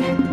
Thank you.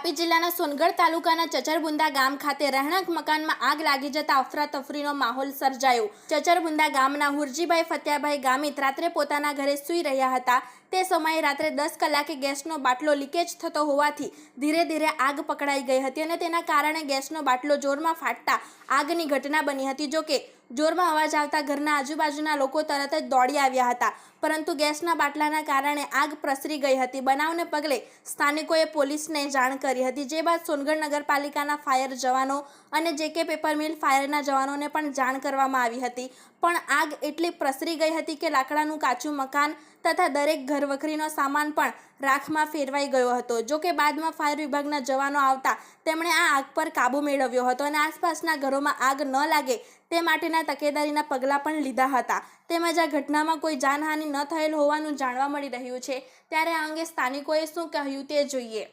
Tapi જિલ્લાના સોનગઢ તાલુકાના ચચરબુંદા ગામ ખાતે રહેણાંક મકાનમાં આગ લાગી જતા અફરાતફરીનો માહોલ સર્જાયો. ચચરબુંદા ગામના હુરજીભાઈ ફત્યાભાઈ ગામિત રાત્રે પોતાના ઘરે સૂઈ રહ્યા હતા. તે સમયે રાત્રે દસ કલાકે ગેસનો બાટલો લીકેજ થતો હોવાથી ધીરે ધીરે આગ પકડાઈ ગઈ હતી અને તેના કારણે ગેસનો બાટલો જોરમાં ફાટતા આગની ઘટના બની હતી. જોકે જોરમાં અવાજ આવતા ઘરના આજુબાજુના લોકો તરત જ દોડી આવ્યા હતા. પરંતુ ગેસના બાટલાના કારણે આગ પ્રસરી ગઈ હતી. બનાવને પગલે સ્થાનિકોએ પોલીસને જાણ કરી હતી. જે બાદ સોનગઢ નગરપાલિકાના ફાયર જવાનો અને જેકે પેપર મિલ ફાયરના જવાનોને પણ જાણ કરવામાં આવી હતી. પણ આગ એટલી પ્રસરી ગઈ હતી કે લાકડાનું કાચું મકાન તથા દરેક ઘરવખરીનો સામાન પણ રાખમાં ફેરવાઈ ગયો હતો. જો કે બાદમાં ફાયર વિભાગના જવાનો આવતા તેમણે આ આગ પર કાબૂ મેળવ્યો હતો અને આસપાસના ઘરોમાં આગ ન લાગે તે માટેના તકેદારીના પગલાં પણ લીધા હતા. તેમજ આ ઘટનામાં કોઈ જાનહાનિ ન થયેલ હોવાનું જાણવા મળી રહ્યું છે. ત્યારે આ અંગે સ્થાનિકોએ શું કહ્યું તે જોઈએ.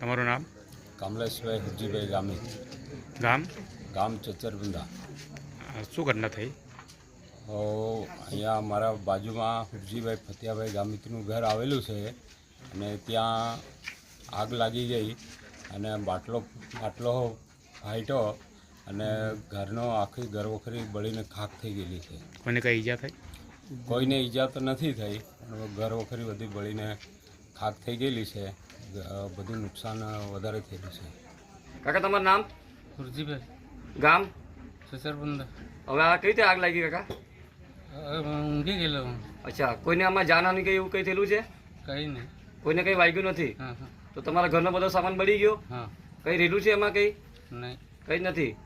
તમારું નામ? કમલેશભાઈ હુજીભાઈ ગામિત. ગામ? ગામ ચચરબુંદા શું ઘટના થઈ? અહીંયા મારા બાજુમાં હુરજીભાઈ ફતિયાભાઈ ગામિતનું ઘર આવેલું છે અને ત્યાં આગ લાગી ગઈ અને બાટલો બાટલો ફાટ્યો અને ઘરનો આખી ઘરવખરી બળીને ખાક થઈ ગયેલી છે. કોઈને કઈ ઈજા થઈ? કોઈને ઈજા તો નથી થઈ પણ ઘરવખરી બધી બળીને ખાક થઈ ગયેલી છે. બધું નુકસાન વધારે થયેલું છે. કાકા તમારું નામ? સુરજીભાઈ. ગામ? સસરબંદા હવે આ કઈ રીતે આગ લાગી કાકા? હવે ઊંઘી ગયેલો અચ્છા કોઈને આમાં જાનહાની કઈ એવું કઈ થયેલું છે? કંઈ નહીં કોઈને કઈ વાગ્યું નથી? હા હા. તો તમારા ઘરનો બધો સામાન બળી ગયો? હા. કઈ રેલું છે એમાં કઈ? નહીં. કઈ નથી.